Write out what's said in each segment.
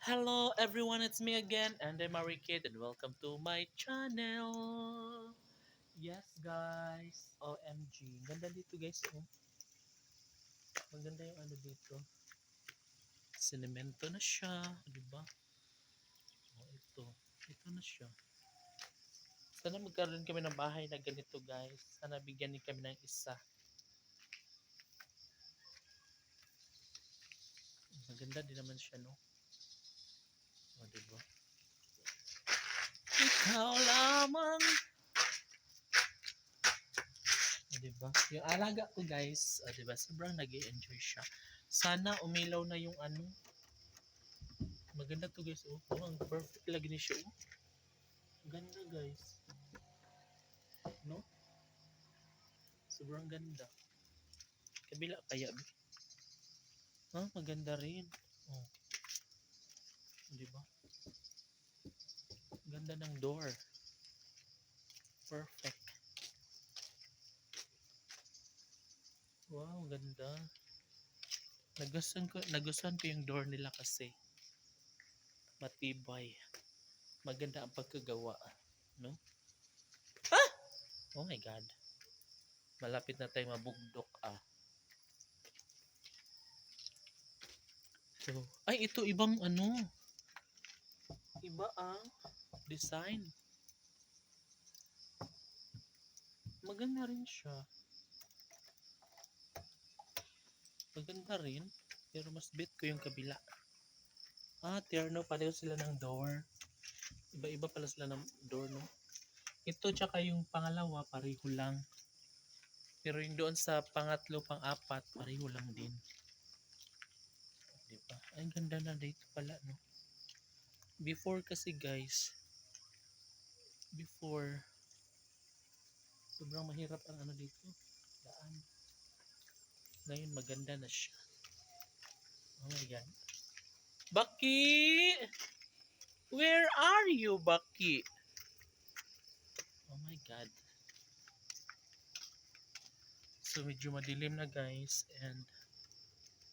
Hello everyone, it's me again, and I'm Kid, and welcome to my channel. Yes guys, OMG, ganda dito guys. Oh. Maganda yung ano dito. Sinemento na siya, di ba? Oh, ito. Ito na siya. Sana magkaroon kami ng bahay na ganito guys. Sana bigyan din kami ng isa. Maganda din naman siya, no? Diba? Ikaw lamang. Diba? Yung alaga ko, guys, o, diba? Sobrang nag enjoy siya. Sana umilaw na yung ano. Maganda to, guys. Oh, oh ang perfect lagi ni siya. Oh. Ganda, guys. No? Sobrang ganda. Kabila kaya? Ha? Maganda rin. Oh. Di ba? Ganda ng door. Perfect. Wow, ganda. Nagustuhan ko, nagustuhan ko yung door nila kasi matibay. Maganda ang pagkagawa. No? Ah! Oh my God. Malapit na tayo mabugdok ah. So, ay ito ibang ano. Iba ang design. Maganda rin siya. Maganda rin. Pero mas bet ko yung kabila. Ah, tierno pareho sila ng door. Iba-iba pala sila ng door, no? Ito tsaka yung pangalawa, pareho lang. Pero yung doon sa pangatlo, pang-apat, pareho lang din. Diba? Ay, ganda na dito pala, no? Before kasi, guys, before, sobrang mahirap ang ano dito, daan. Ngayon, maganda na siya. Oh my God. Baki! Where are you, Baki? Oh my God. So, medyo madilim na, guys, and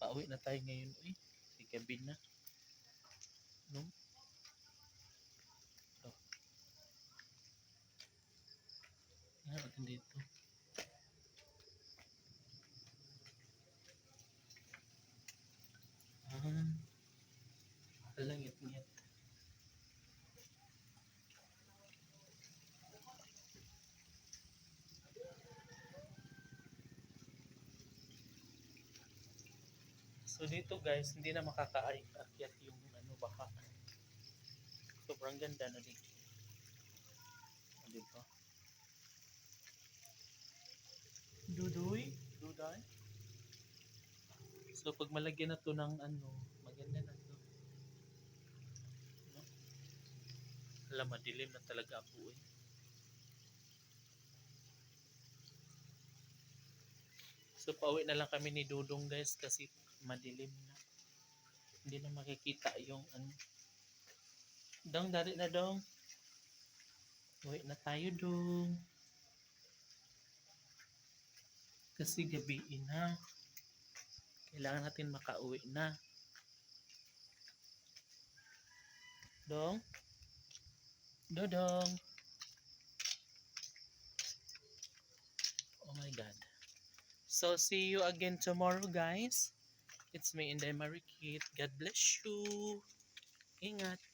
pauwi na tayo ngayon. Uy, gabi na. No? Ito. Ano natin dito? Ah, langit-ngit. So dito guys, hindi na makakaakyat yung ano baka. Sobrang ganda na dito. O, diba? Dudoy? Duday? So pag malagyan na to ng ano, maganda na to. No? Alam, madilim na talaga ako eh. So pauwi na lang kami ni Dudong guys kasi madilim na. Hindi na makikita yung ano. Dong, dari na dong. Uwi na tayo dong. Kasi gabi na. Kailangan natin makauwi na. Dong? Dodong? Oh my God. So, see you again tomorrow, guys. It's me, Inday Marikit. God bless you. Ingat.